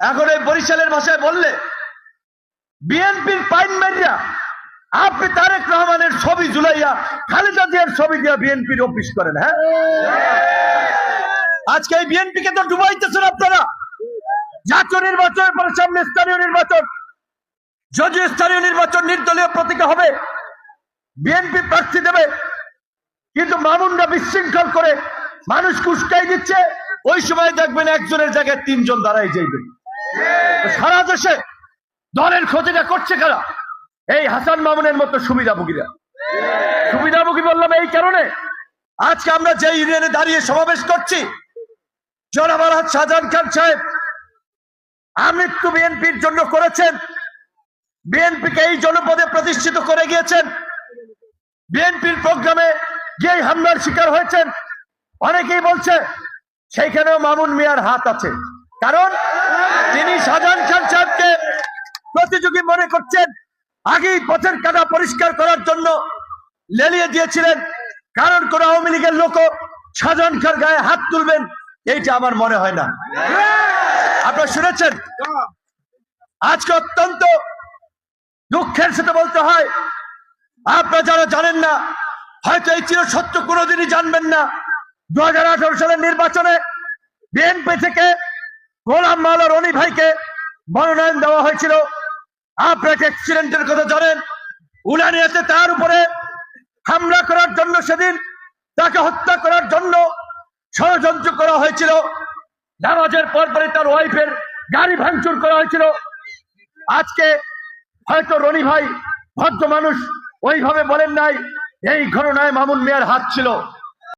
এখন এই বরিশালের ভাষায় বললে, বিএনপির পাইন মারিয়া আপনি তারেক রহমানের ছবি জুলাইয়া খালেদা জিয়ার ছবি দিয়া বিএনপির অফিস করেন হ্যাঁ? আজকে এই বিএনপি কে তো ডুবাইতেছেন আপনারা। জাতীয় নির্বাচনের পরে সামনে স্থানীয় নির্বাচন। যদি স্থানীয় নির্বাচন নির্দলীয় প্রতীকে হবে, বিএনপি প্রার্থী দেবে, কিন্তু মামুনরা বিশৃঙ্খল করে মানুষ কুস্কাই দিচ্ছে। ওই সময় দেখবেন একজনের জায়গায় তিনজন দাঁড়াই যাইবে সারা দেশে দলের ক্ষতিটা করছে কারা? এই হাসান মামুনের মতো সুবিধাভোগীরা সুবিধাভোগী বললাম এই কারণে, আজকে আমরা যে ইউনিয়নে দাঁড়িয়ে সমাবেশ করছি, জনাব আলহাজ শাহজাহান খান সাহেব, আমৃত্যু বিএনপির জন্য করেছেন, বিএনপিকে এই জনপদে প্রতিষ্ঠিত করে গিয়েছেন, বিএনপির প্রোগ্রামে যে হামলার শিকার হয়েছেন, অনেকেই বলছে, সেইখানেও মামুন মিয়ার হাত আছে। কারণ তিনি শাহজাহান খান সাহেবকে প্রতিযোগী মনে করছেন, আগেই পথের কাটা পরিষ্কার করার জন্য লেলিয়ে দিয়েছিলেন। কারণ কোন আওয়ামী লীগের লোক শাহজাহান খান গায়ে হাত তুলবেন, এইটা আমার মনে হয় না। আপনারা শুনেছেন? আজকে অত্যন্ত দুঃখের সাথে বলতে হয়, আপনারা যারা জানেন না, হয়তো এই চির সত্য কোনোদিনই জানবেন না। দু হাজার আঠারো সালের নির্বাচনে বিএনপি থেকে গোলাম মাওলা রনি ভাইকে মনোনয়ন দেওয়া হয়েছিল। আপনার একটা অ্যাক্সিডেন্টের কথা জানেন। উলানিয়াতে তার উপরে হামলা করার জন্য সেদিন তাকে হত্যা করার জন্য ষড়যন্ত্র করা হয়েছিল। নামাজের পর পরে তার ওয়াইফের গাড়ি ভাঙচুর করা হয়েছিল। আজকে হয়তো রনি ভাই ভদ্র মানুষ ওইভাবে বলেন নাই, এই ঘটনায় মামুন মিয়ার হাত ছিল।